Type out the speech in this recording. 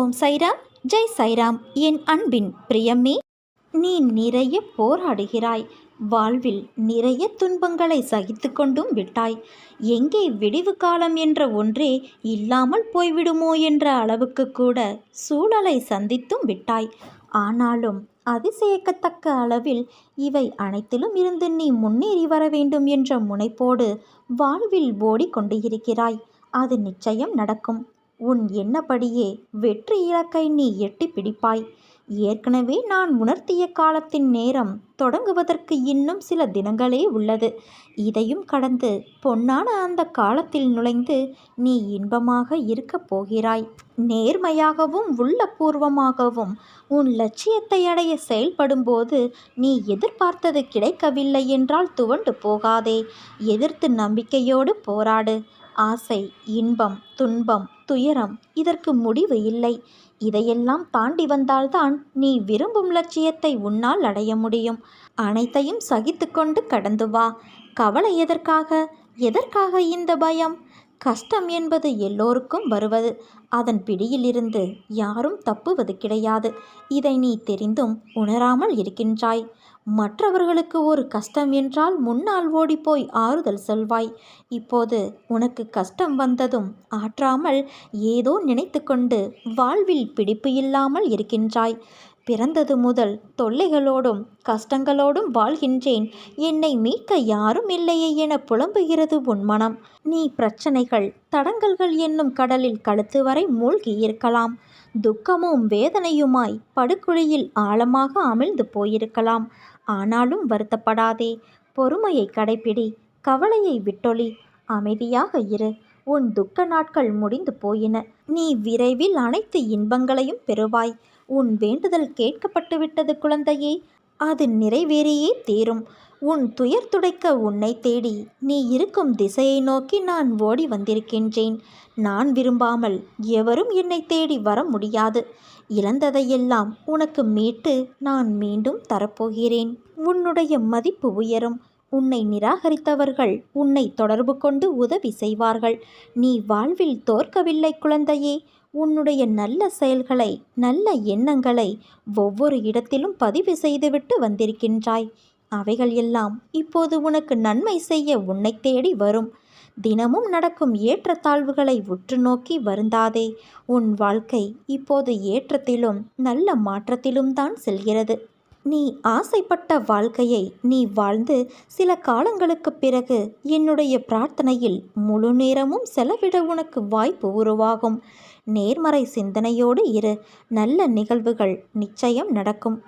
ஓம் சைராம் ஜெய் சைராம். என் அன்பின் பிரியமே நீ நிறைய போராடுகிறாய். வாழ்வில் நிறைய துன்பங்களை சகித்து கொண்டும் விட்டாய். எங்கே விடிவு காலம் என்ற ஒன்றே இல்லாமல் போய்விடுமோ என்ற அளவுக்கு கூட சூழலை சந்தித்தும் விட்டாய். ஆனாலும் அதிசயக்கத்தக்க அளவில் இவை அனைத்திலும் இருந்து நீ முன்னேறி வர வேண்டும் என்ற முனைப்போடு வாழ்வில் ஓடிக்கொண்டு இருக்கிறாய். அது நிச்சயம் நடக்கும். உன் எண்ணப்படியே வெற்றி இலக்கை நீ எட்டி பிடிப்பாய். ஏற்கனவே நான் உணர்த்திய காலத்தின் நேரம் தொடங்குவதற்கு இன்னும் சில தினங்களே உள்ளது. இதையும் கடந்து பொன்னான அந்த காலத்தில் நுழைந்து நீ இன்பமாக இருக்கப் போகிறாய். நேர்மையாகவும் உள்ளபூர்வமாகவும் உன் லட்சியத்தை அடைய செயல்படும்போது நீ எதிர்பார்த்தது கிடைக்கவில்லை என்றால் துவண்டு போகாதே. எதிர்த்து நம்பிக்கையோடு போராடு. ஆசை இன்பம் துன்பம் துயரம் இதற்கு முடிவு இல்லை. இதையெல்லாம் தாண்டி வந்தால்தான் நீ விரும்பும் லட்சியத்தை உன்னால் அடைய முடியும். அனைத்தையும் சகித்து கொண்டு கடந்து வா. கவலை எதற்காக? எதற்காக இந்த பயம்? கஷ்டம் என்பது எல்லோருக்கும் வருவது. அதன் பிடியிலிருந்து யாரும் தப்புவது கிடையாது. இதை நீ தெரிந்தும் உணராமல் இருக்கின்றாய். மற்றவர்களுக்கு ஒரு கஷ்டம் என்றால் முன்னால் ஓடிப்போய் ஆறுதல் செல்வாய். இப்போது உனக்கு கஷ்டம் வந்ததும் ஆற்றாமல் ஏதோ நினைத்து கொண்டு வாழ்வில் பிடிப்பு இல்லாமல் இருக்கின்றாய். பிறந்தது முதல் தொல்லைகளோடும் கஷ்டங்களோடும் வாழ்கின்றேன். என்னை மீட்க யாரும் இல்லையே என புலம்புகிறது உன் மனம். நீ பிரச்சனைகள் தடங்கல்கள் என்னும் கடலில் கழுத்து வரை மூழ்கி இருக்கலாம். துக்கமும் வேதனையுமாய் படுக்குழியில் ஆழமாக அமிழ்ந்து போயிருக்கலாம். ஆனாலும் வருத்தப்படாதே. பொறுமையை கடைப்பிடி. கவலையை விட்டொளி அமைதியாக இரு. உன் துக்க நாட்கள் முடிந்து போயின. நீ விரைவில் அனைத்து இன்பங்களையும் பெறுவாய். உன் வேண்டுதல் கேட்கப்பட்டுவிட்டது குழந்தையே அது நிறைவேறியே தீரும். உன் துயர் துடைக்க உன்னை தேடி நீ இருக்கும் திசையை நோக்கி நான் ஓடி வந்திருக்கின்றேன். நான் விரும்பாமல் எவரும் என்னை தேடி வர முடியாது. இழந்ததையெல்லாம் உனக்கு மீட்டு நான் மீண்டும் தரப்போகிறேன். உன்னுடைய மதிப்பு உயரும். உன்னை நிராகரித்தவர்கள் உன்னை தொடர்பு கொண்டு உதவி செய்வார்கள். நீ வாழ்வில் தோற்கவில்லை குழந்தையே. உன்னுடைய நல்ல செயல்களை நல்ல எண்ணங்களை ஒவ்வொரு இடத்திலும் பதிவு செய்துவிட்டு வந்திருக்கின்றாய். அவைகள் எல்லாம் இப்போது உனக்கு நன்மை செய்ய உன்னை தேடி வரும். தினமும் நடக்கும் ஏற்றத்தாழ்வுகளை உற்று நோக்கி வருந்தாதே. உன் வாழ்க்கை இப்போது ஏற்றத்திலும் நல்ல மாற்றத்திலும் தான் செல்கிறது. நீ ஆசைப்பட்ட வாழ்க்கையை நீ வாழ்ந்து சில காலங்களுக்கு பிறகு என்னுடைய பிரார்த்தனையில் முழு நேரமும் செலவிட உனக்கு வாய்ப்பு உருவாகும். நேர்மறை சிந்தனையோடு இரு. நல்ல நிகழ்வுகள் நிச்சயம் நடக்கும்.